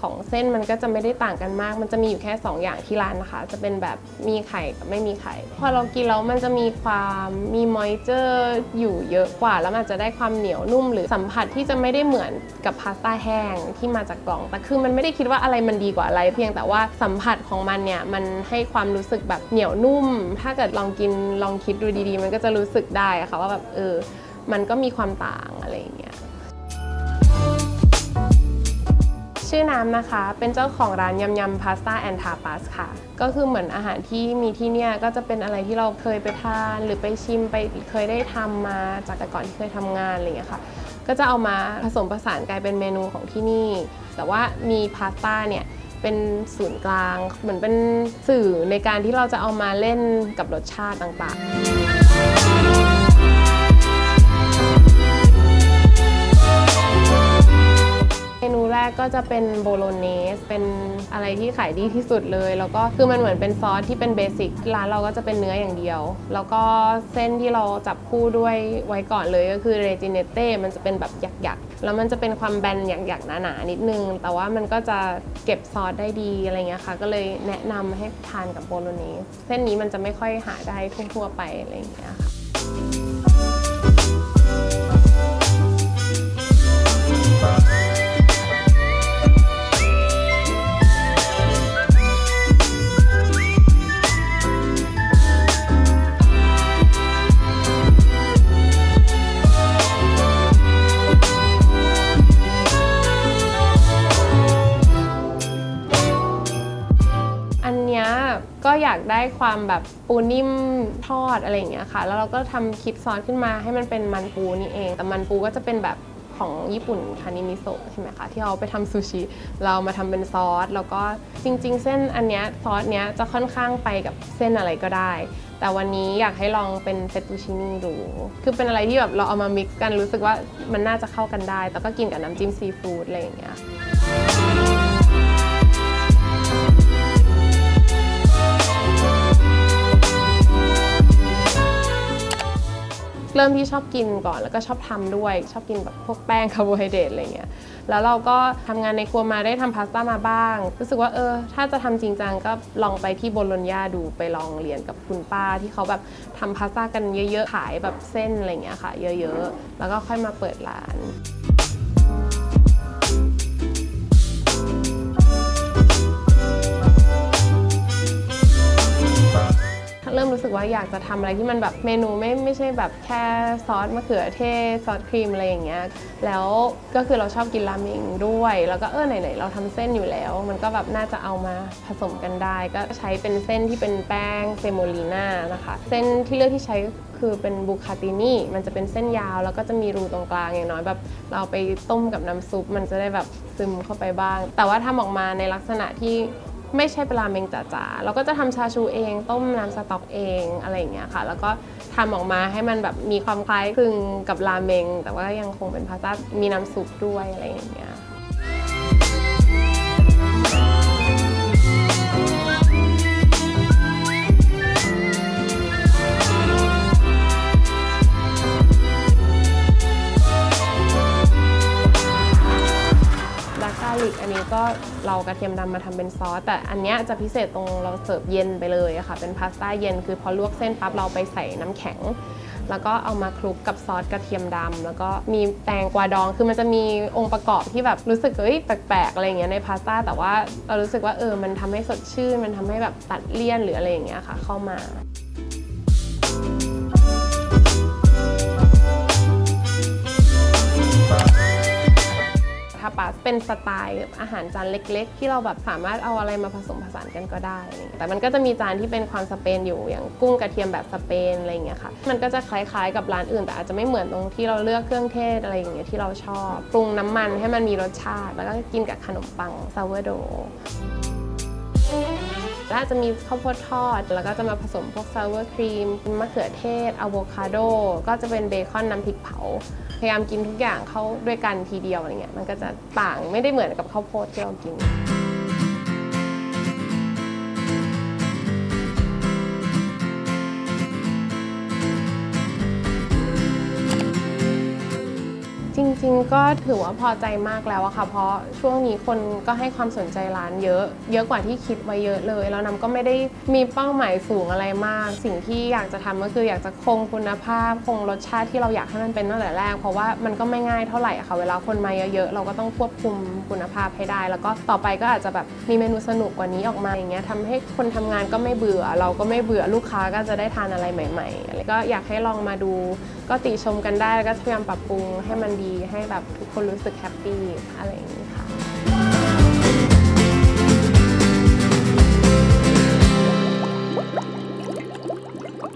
ของเส้นมันก็จะไม่ได้ต่างกันมาก มันจะมีอยู่แค่ 2 อย่างที่ร้านนะคะ จะเป็นแบบมีไข่กับไม่มีไข่ พอเรากินแล้วมันจะมีความมีมอยเจอร์อยู่เยอะกว่า แล้วมันจะได้ความเหนียวนุ่ม หรือสัมผัสที่จะไม่ได้เหมือนกับพาสต้าแห้งที่มาจากกล่อง แต่คือมันไม่ได้คิดว่าอะไรมันดีกว่าอะไร เพียงแต่ว่าสัมผัสของมันเนี่ยมันให้ความรู้สึกแบบเหนียวนุ่ม ถ้าเกิดลองกินลองคิดดูดีๆ มันก็จะรู้สึกได้ะค่ะว่าแบบเออ มันก็มีความต่างอะไรอย่างเงี้ย ชื่อน้ำนะคะ เป็นเจ้าของร้านยำยำพาสต้าแอนทาปาสค่ะ ก็คือเหมือนอาหารที่มีที่เนี่ยก็จะเป็นอะไรที่เราเคยไปทาน หรือไปชิมไปเคยได้ทำมาจากแต่ก่อนที่เคยทำงานอะไรอย่างเงี้ยค่ะ ก็จะเอามาผสมผสานกลายเป็นเมนูของที่นี่ แต่ว่ามีพาสต้าเนี่ยเป็นศูนย์กลาง เหมือนเป็นสื่อในการที่เราจะเอามาเล่นกับรสชาติต่างๆ ก็จะเป็นโบโลเนสเป็นอะไรที่ขายดีที่สุดเลย แล้วก็คือมันเหมือนเป็นซอสที่เป็นเบสิกร้านเราก็จะเป็นเนื้ออย่างเดียว แล้วก็เส้นที่เราจับคู่ด้วยไว้ก่อนเลยก็คือเรจิเนเต้มันจะเป็นแบบหยักๆ แล้วมันจะเป็นความแบนหยักๆหนาๆนิดนึง แต่ว่ามันก็จะเก็บซอสได้ดีอะไรเงี้ยค่ะ ก็เลยแนะนำให้ทานกับโบโลเนสเส้นนี้มันจะไม่ค่อยหาได้ทั่วๆไปอะไรเงี้ยค่ะ อยากได้ความแบบปูนิ่มทอดอะไรอย่างเงี้ยค่ะ แล้วเราก็ทำคิดซอสขึ้นมาให้มันเป็นมันปูนี่เอง แต่มันปูก็จะเป็นแบบของญี่ปุ่นคานิมิโซะใช่ไหมคะ ที่เอาไปทำซูชิ เรามาทำเป็นซอส แล้วก็จริง ๆ เส้นอันเนี้ยซอสเนี้ยจะค่อนข้างไปกับเส้นอะไรก็ได้ แต่วันนี้อยากให้ลองเป็นเฟตตูชินี่ดู คือเป็นอะไรที่แบบเราเอามามิกซ์กันรู้สึกว่ามันน่าจะเข้ากันได้ แต่ก็กินกับน้ำจิ้มซีฟู้ดอะไรอย่างเงี้ย เริ่มที่ชอบกินก่อนแล้วก็ชอบทำด้วย ชอบกินแบบพวกแป้งคาร์โบไฮเดรตอะไรเงี้ยแล้วเราก็ทำงานในครัวมาได้ทำพาสต้ามาบ้าง รู้สึกว่าเออ ถ้าจะทำจริงจังก็ลองไปที่โบโลญญาดูไปลองเรียนกับคุณป้าที่เขาแบบทำพาสต้ากันเยอะๆขายแบบเส้นอะไรเงี้ยค่ะ เยอะๆ แล้วก็ค่อยมาเปิดร้าน มรู้สึกว่าอยากจะทำอะไรที่มันแบบเมนูไม่ไม่ใช่แบบแค่ซอสมะเขือเทศซอสครีมอะไรอย่างเงี้ยแล้วก็คือเราชอบกินราเมงด้วย แล้วก็เออไหนๆเราทำเส้นอยู่แล้ว มันก็แบบน่าจะเอามาผสมกันได้ ก็ใช้เป็นเส้นที่เป็นแป้งเซโมลีน่านะคะเส้นที่เลือกที่ใช้คือเป็นบูคาตินี่มันจะเป็นเส้นยาว แล้วก็จะมีรูตรงกลางอย่างน้อยแบบเราไปต้มกับน้ำซุป มันจะได้แบบซึมเข้าไปบ้าง แต่ว่าทำออกมาในลักษณะที่ ไม่ใช่เป็นราเมงจ๋าๆเราก็จะทำชาชูเอง ต้มน้ำสต๊อกเองอะไรอย่างเงี้ยค่ะ แล้วก็ทำออกมาให้มันแบบมีความคล้ายคลึงกับราเมง แต่ว่ายังคงเป็นพาสต้ามีน้ำซุปด้วยอะไรอย่างเงี้ย เรากระเทียมดำมาทำเป็นซอส แต่อันเนี้ยจะพิเศษตรงเราเสิร์ฟเย็นไปเลยอะค่ะ เป็นพาสต้าเย็นคือพอลวกเส้นปั๊บเราไปใส่น้ำแข็ง แล้วก็เอามาคลุกกับซอสกระเทียมดำแล้วก็มีแตงกวาดองคือมันจะมีองค์ประกอบที่แบบรู้สึกเอ้ยแปลกๆอะไรอย่างเงี้ยในพาสต้าแต่ว่าเรารู้สึกว่าเออมันทำให้สดชื่น มันทำให้แบบตัดเลี่ยนหรืออะไรอย่างเงี้ยค่ะ เข้ามา เป็นสไตล์อาหารจานเล็ก ๆ ที่เราแบบสามารถเอาอะไรมาผสมผสานกันก็ได้ แต่มันก็จะมีจานที่เป็นความสเปนอยู่อย่างกุ้งกระเทียมแบบสเปนอะไรเงี้ยค่ะ มันก็จะคล้ายๆกับร้านอื่น แต่อาจจะไม่เหมือนตรงที่เราเลือกเครื่องเทศอะไรอย่างเงี้ยที่เราชอบ ปรุงน้ำมันให้มันมีรสชาติ แล้วก็กินกับขนมปังซาวโดแล้วอาจจะมีข้าวโพดทอด แล้วก็จะมาผสมพวกซาวเวอร์ครีมมะเขือเทศอะโวคาโด ก็จะเป็นเบคอนน้ำพริกเผา พยายามกินทุกอย่างเข้าด้วยกันทีเดียวอะไรเงี้ยมันก็จะต่างไม่ได้เหมือนกับข้าวโพดที่เรากิน ริงๆ ก็ถือว่าพอใจมากแล้วอะค่ะ เพราะช่วงนี้คนก็ให้ความสนใจร้านเยอะ เยอะกว่าที่คิดไว้เยอะเลย แล้วน้ำก็ไม่ได้มีเป้าหมายสูงอะไรมาก สิ่งที่อยากจะทำก็คืออยากจะคงคุณภาพ คงรสชาติที่เราอยากให้มันเป็นตั้งแต่แรก เพราะว่ามันก็ไม่ง่ายเท่าไหร่ค่ะ เวลาคนมาเยอะๆ เราก็ต้องควบคุมคุณภาพให้ได้ แล้วก็ต่อไปก็อาจจะแบบมีเมนูสนุกกว่านี้ออกมาอย่างเงี้ยทำให้คนทำงานก็ไม่เบื่อ เราก็ไม่เบื่อ ลูกค้าก็จะได้ทานอะไรใหม่ๆ ก็อยากให้ลองมาดู ก็ติชมกันได้แล้วก็พยายามปรับปรุงให้มันดีให้แบบทุกคนรู้สึกแฮปปี้อะไรอย่างนี้ค่ะ